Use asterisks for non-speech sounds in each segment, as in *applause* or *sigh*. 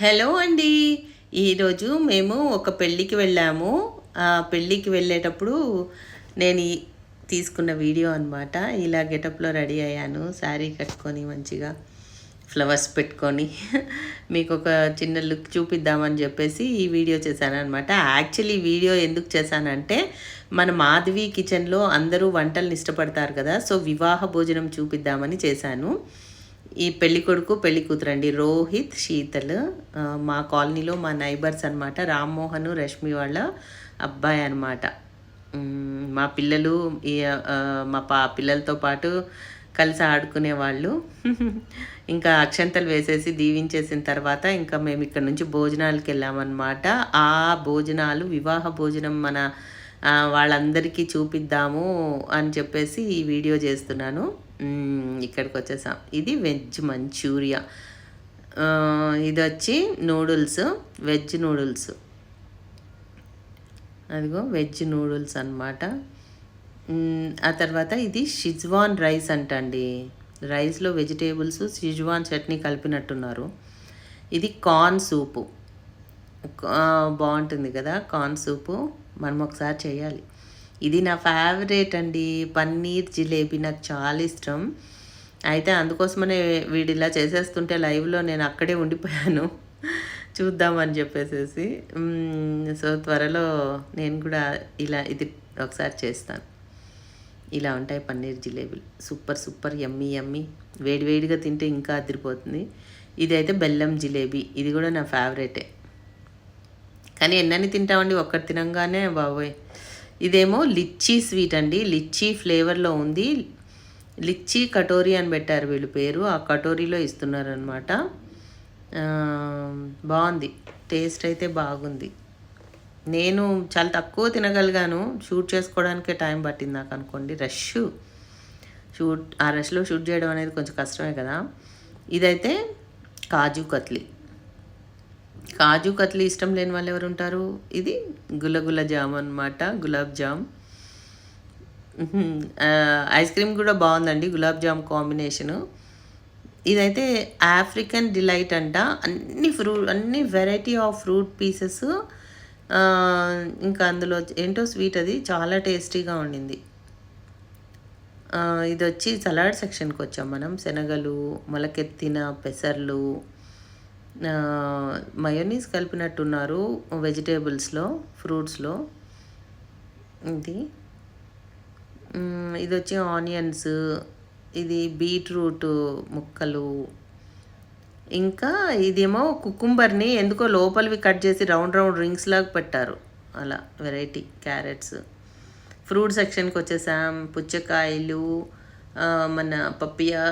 Hello అండి. ఈరోజు మేము ఒక పెళ్ళికి వెళ్ళాము. ఆ పెళ్ళికి వెళ్ళేటప్పుడు నేను తీసుకున్న వీడియో అనమాట ఇలా గెటప్లో రెడీ అయ్యాను. శారీ కట్టుకొని మంచిగా ఫ్లవర్స్ పెట్టుకొని మీకు ఒక చిన్న లుక్ చూపిద్దామని చెప్పేసి ఈ వీడియో చేశాను అనమాట యాక్చువల్లీ వీడియో ఎందుకు చేశానంటే మన మాధవి కిచెన్లో అందరూ వంటల్ని ఇష్టపడతారు కదా. సో వివాహ భోజనం చూపిద్దామని చేశాను. ఈ పెళ్ళి కొడుకు పెళ్ళి కూతురు అండి రోహిత్ శీతల్. మా కాలనీలో మా నైబర్స్ అనమాట రామ్మోహన్ రష్మి వాళ్ళ అబ్బాయి అనమాట మా పిల్లలు ఈ మా పా పిల్లలతో పాటు కలిసి ఆడుకునే వాళ్ళు. *laughs* ఇంకా అక్షంతలు వేసేసి దీవించేసిన తర్వాత ఇంకా మేము ఇక్కడ నుంచి భోజనాలకు వెళ్ళామన్నమాట. ఆ భోజనాలు వివాహ భోజనం మన వాళ్ళందరికీ చూపిద్దాము అని చెప్పేసి ఈ వీడియో చేస్తున్నాను. ఇక్కడికి వచ్చేసాం. ఇది వెజ్ మంచూరియా. ఇది వచ్చి నూడిల్స్ వెజ్ నూడిల్స్. అదిగో వెజ్ నూడిల్స్ అనమాట ఆ తర్వాత ఇది షిజ్వాన్ రైస్ అంటండి. రైస్లో వెజిటేబుల్స్ షిజ్వాన్ చట్నీ కలిపినట్టున్నారు. ఇది కార్న్ సూపు. బాగుంటుంది కదా కార్న్ సూపు. మనం ఒకసారి చేయాలి. ఇది నా ఫేవరెట్ అండి. పన్నీర్ జిలేబీ నాకు చాలా ఇష్టం. అయితే అందుకోసమనే వీడు ఇలా చేసేస్తుంటే లైవ్లో నేను అక్కడే ఉండిపోయాను. చూద్దామని చెప్పేసేసి. సో త్వరలో నేను కూడా ఇలా ఇది ఒకసారి చేస్తాను. ఇలా ఉంటాయి పన్నీర్ జిలేబీలు. సూపర్ సూపర్ ఎమ్మీ ఎమ్మి వేడివేడిగా తింటే ఇంకా అదిరిపోతుంది. ఇది అయితే బెల్లం జిలేబీ. ఇది కూడా నా ఫేవరెటే కానీ ఎన్నని తింటామండి? ఒక్కటి తినంగానే బాబోయ్. ఇదేమో లిచ్చీ స్వీట్ అండి. లిచ్చీ ఫ్లేవర్లో ఉంది. లిచ్చీ కటోరీ అని పెట్టారు వీళ్ళు పేరు. ఆ కటోరీలో ఇస్తున్నారు అనమాట బాగుంది. టేస్ట్ అయితే బాగుంది. నేను చాలా తక్కువ తినగలిగాను. షూట్ చేసుకోవడానికే టైం పట్టింది నాకు అనుకోండి. రష్. షూట్ ఆ రష్లో షూట్ చేయడం అనేది కొంచెం కష్టమే కదా. ఇదైతే కాజు కత్లీ. కాజు కత్లీ ఇష్టం లేని వాళ్ళు ఎవరు ఉంటారు ఇది గులగుల జామ్ అనమాట గులాబ్ జామ్. ఐస్ క్రీమ్ కూడా బాగుందండి గులాబ్ జామ్ కాంబినేషను. ఇదైతే ఆఫ్రికన్ డిలైట్ అంట. అన్ని ఫ్రూట్ అన్ని వెరైటీ ఆఫ్ ఫ్రూట్ పీసెస్. ఇంకా అందులో ఏంటో స్వీట్ అది చాలా టేస్టీగా ఉండింది. ఇది వచ్చి సలాడ్ సెక్షన్కి వచ్చాం మనం. శనగలు మొలకెత్తిన పెసర్లు మయోనీస్ కలిపినట్టున్నారు వెజిటేబుల్స్లో ఫ్రూట్స్లో ఇది. ఇది వచ్చి ఆనియన్స్ ఇది బీట్రూట్ ముక్కలు. ఇంకా ఇదేమో కుకుంబర్ని ఎందుకో లోపలివి కట్ చేసి రౌండ్ రౌండ్ రింగ్స్ లాగా పెట్టారు. అలా వెరైటీ క్యారెట్స్. ఫ్రూట్ సెక్షన్కి వచ్చేసాం. పుచ్చకాయలు మన పప్పియా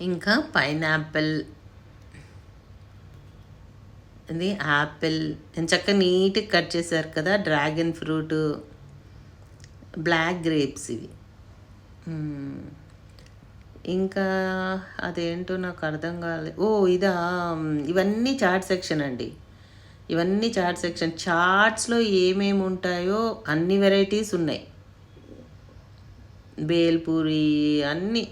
ఇంకా పైనాపిల్ ఇది యాపిల్ చక్కగా నీట్గా కట్ చేశారు కదా డ్రాగన్ ఫ్రూట్ బ్లాక్ గ్రేప్స్ ఇవి. Hmm. ఇంకా అదేంటో నాకు అర్థం కాలేదు ఓ ఇదా ఇవన్నీ చాట్ సెక్షన్ అండి. ఇవన్నీ చాట్ సెక్షన్ చాట్స్లో ఏమేమి ఉంటాయో అన్ని వెరైటీస్ ఉన్నాయి. బేల్పూరి అన్నీ.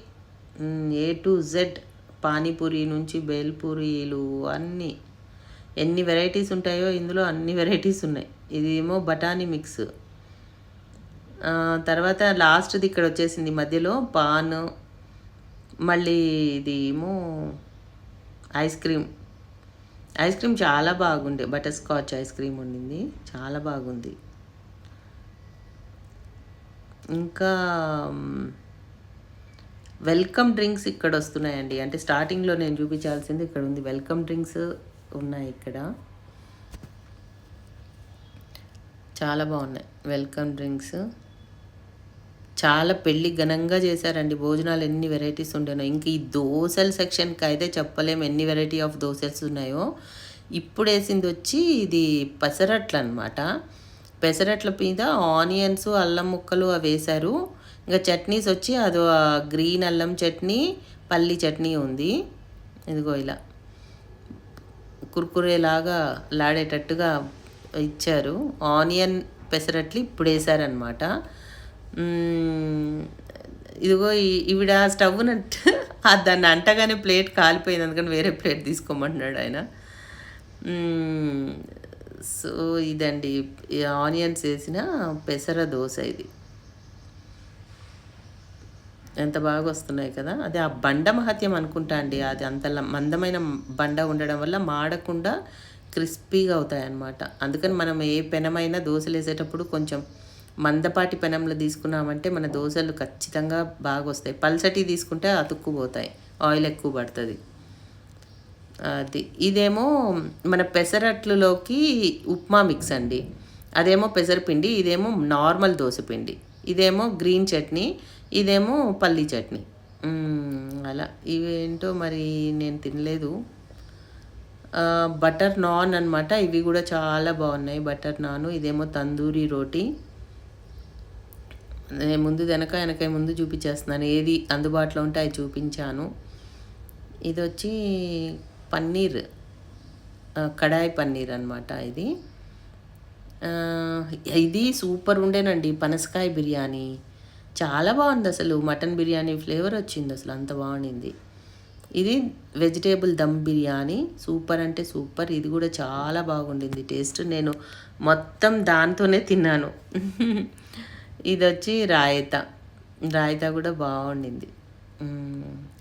ఏ టు జెడ్ పానీపూరి నుంచి బేల్పూరీలు అన్నీ. ఎన్ని వెరైటీస్ ఉంటాయో ఇందులో అన్ని వెరైటీస్ ఉన్నాయి. ఇదేమో బఠానీ మిక్స్. తర్వాత లాస్ట్ది ఇక్కడ వచ్చేసింది మధ్యలో పాన్ మళ్ళీ ఇది ఏమో ఐస్ క్రీమ్. ఐస్ క్రీమ్ చాలా బాగుండే. బటర్ స్కాచ్ ఐస్ క్రీమ్ ఉండింది చాలా బాగుంది. ఇంకా వెల్కమ్ డ్రింక్స్ ఇక్కడ వస్తున్నాయండి. అంటే స్టార్టింగ్లో నేను చూపించాల్సింది ఇక్కడ ఉంది. వెల్కమ్ డ్రింక్స్ ఉన్నాయి ఇక్కడ. చాలా బాగున్నాయి. Welcome drinks. చాలా పెళ్ళి ఘనంగా చేశారండి. భోజనాలు ఎన్ని వెరైటీస్ ఉండేనో. ఇంక ఈ దోశల సెక్షన్కి అయితే చెప్పలేము ఎన్ని వెరైటీ ఆఫ్ దోశలు ఉన్నాయో. ఇప్పుడు వేసింది వచ్చి ఇది పెసరట్లు అనమాట పెసరట్ల మీద ఆనియన్స్ అల్లం ముక్కలు అవి వేశారు. ఇంకా చట్నీస్ వచ్చి అది గ్రీన్ అల్లం చట్నీ పల్లి చట్నీ ఉంది. ఇదిగో ఇలా. కుర్కురేలాగా లాడేటట్టుగా ఇచ్చారు. ఆనియన్ పెసరట్లు ఇప్పుడు వేసారనమాట ఇదిగో ఈ- ఈవిడ స్టవ్ దాన్ని అంటగానే ప్లేట్ కాలిపోయింది. అందుకని వేరే ప్లేట్ తీసుకోమంటున్నాడు ఆయన. సో ఇదండి. ఆనియన్స్ వేసిన పెసర దోశ ఇది. ఎంత బాగా వస్తున్నాయి కదా. అది ఆ బండ మహత్యం అనుకుంటా అండి. అది అంత మందమైన బండ ఉండడం వల్ల మాడకుండా క్రిస్పీగా అవుతాయి అన్నమాట అందుకని మనం ఏ పెనమైనా దోశలు వేసేటప్పుడు కొంచెం మందపాటి పెనంలో తీసుకున్నామంటే మన దోశలు ఖచ్చితంగా బాగా వస్తాయి. పల్సటి తీసుకుంటే అతుక్కుపోతాయి. ఆయిల్ ఎక్కువ పడుతుంది. అది. ఇదేమో మన పెసరట్లులోకి ఉప్మా మిక్స్ అండి. అదేమో పెసరపిండి ఇదేమో నార్మల్ దోశ పిండి. ఇదేమో గ్రీన్ చట్నీ ఇదేమో పల్లీ చట్నీ. అలా. ఇవేంటో మరి నేను తినలేదు. బటర్ నాన్ అన్నమాట. ఇవి కూడా చాలా బాగున్నాయి. బటర్ నాన్ ఇదేమో తందూరి రోటీ. నేను ముందు వెనక వెనక ముందు చూపించేస్తున్నాను. ఏది అందుబాటులో ఉంటే అవి చూపించాను. ఇది వచ్చి పన్నీర్ కడాయి పన్నీర్ అనమాట ఇది. ఇది సూపర్ ఉండేనండి. పనసకాయ బిర్యానీ. చాలా బాగుంది అసలు. మటన్ బిర్యానీ ఫ్లేవర్ వచ్చింది అసలు. అంత బాగుండింది. ఇది వెజిటేబుల్ దమ్ బిర్యానీ. సూపర్ అంటే సూపర్. ఇది కూడా చాలా బాగుండింది. టేస్ట్ నేను మొత్తం దాంతోనే తిన్నాను. ఇది వచ్చి రాయత. రాయత కూడా బాగుండింది.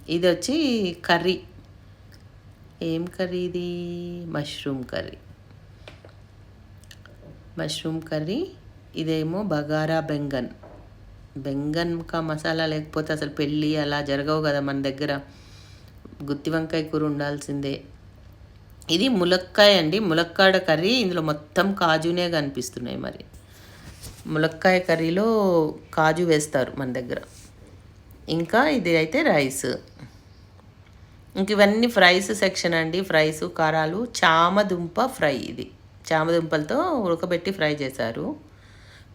ఇది వచ్చి కర్రీ. ఏం కర్రీ ఇది? Mushroom curry. మష్రూమ్ కర్రీ ఇదేమో బగారా బెంగన్. బెంగన్ కా మసాలా లేకపోతే అసలు పెళ్ళి అలా జరగవు కదా మన దగ్గర. గుత్తి వంకాయ కూర ఉండాల్సిందే. ఇది ములక్కాయ అండి. ములక్కాడ కర్రీ ఇందులో మొత్తం కాజునే కనిపిస్తున్నాయి మరి. ములక్కాయ కర్రీలో కాజు వేస్తారు మన దగ్గర. ఇంకా ఇది అయితే రైస్. ఇంక ఇవన్నీ ఫ్రైస్ సెక్షన్ అండి. ఫ్రైస్ కారాలు చామదుంప ఫ్రై ఇది. చామదుంపలతో ఉడకబెట్టి ఫ్రై చేశారు.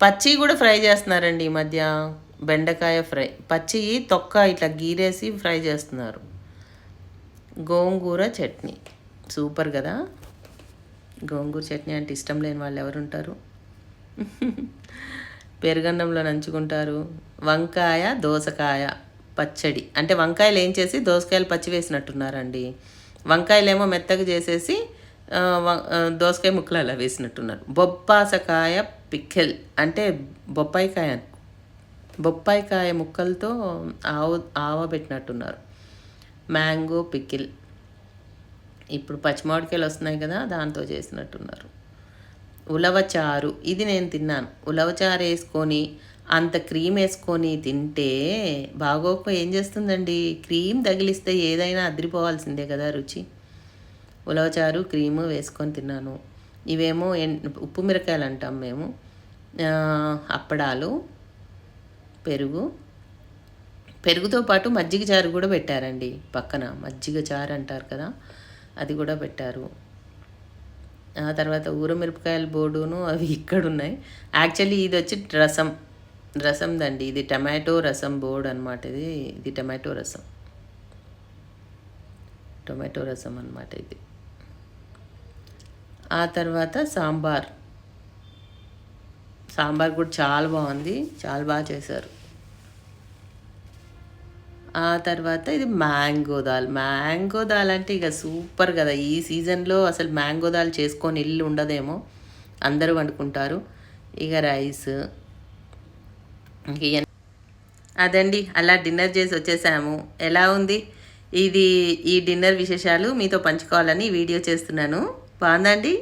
పచ్చి కూడా ఫ్రై చేస్తున్నారండి ఈ మధ్య. బెండకాయ ఫ్రై. పచ్చి తొక్క ఇట్లా గీరేసి ఫ్రై చేస్తున్నారు. గోంగూర చట్నీ. సూపర్ కదా. గోంగూర చట్నీ అంటే ఇష్టం లేని వాళ్ళు ఎవరు ఉంటారు పెరుగన్నంలో నంచుకుంటారు. వంకాయ దోసకాయ పచ్చడి. అంటే వంకాయలు ఏం చేసి? దోసకాయలు పచ్చి వేసినట్టున్నారండి. వంకాయలేమో మెత్తగా చేసేసి దోసకాయ ముక్కలు అలా వేసినట్టున్నారు. బొప్పాసకాయ పిక్కెల్ అంటే బొప్పాయికాయ బొప్పాయికాయ ముక్కలతో ఆవ పెట్టినట్టున్నారు. మ్యాంగో పికిల్ ఇప్పుడు పచ్చిమామిడికాయలు వస్తున్నాయి కదా దాంతో చేసినట్టున్నారు. ఉలవచారు. ఇది నేను తిన్నాను. ఉలవచారు వేసుకొని అంత క్రీమ్ వేసుకొని తింటే బాగోక ఏం చేస్తుందండి? క్రీమ్ తగిలిస్తే ఏదైనా అదిరిపోవాల్సిందే కదా రుచి. ఉలవచారు క్రీము వేసుకొని తిన్నాను. ఇవేమో ఉప్పు మిరకాయలు అంటాం మేము అప్పడాలు పెరుగు. పెరుగుతో పాటు మజ్జిగ చారు కూడా పెట్టారండి పక్కన. మజ్జిగ చారు అంటారు కదా అది కూడా పెట్టారు. ఆ తర్వాత ఊరమిరపకాయల బోర్డును అవి ఇక్కడ ఉన్నాయి యాక్చువల్లీ ఇది వచ్చి రసం. రసందండి. ఇది టమాటో రసం బోర్డు అనమాట ఇది. ఇది టమాటో రసం. టొమాటో రసం అనమాట ఇది. ఆ తర్వాత సాంబార్. సాంబార్ కూడా చాలా బాగుంది. చాలా బాగా చేశారు. ఆ తర్వాత ఇది మ్యాంగో దాల్. మ్యాంగో దాల్ అంటే ఇక సూపర్ కదా. ఈ సీజన్లో అసలు మ్యాంగో దాల్ చేసుకొని ఇల్లు ఉండదేమో. అందరూ వండుకుంటారు. ఇక రైస్. ఇంక అదండి. అలా డిన్నర్ చేసి వచ్చేసాము. ఎలా ఉంది? ఇది ఈ డిన్నర్ విశేషాలు మీతో పంచుకోవాలని వీడియో చేస్తున్నాను. బాగుందండి.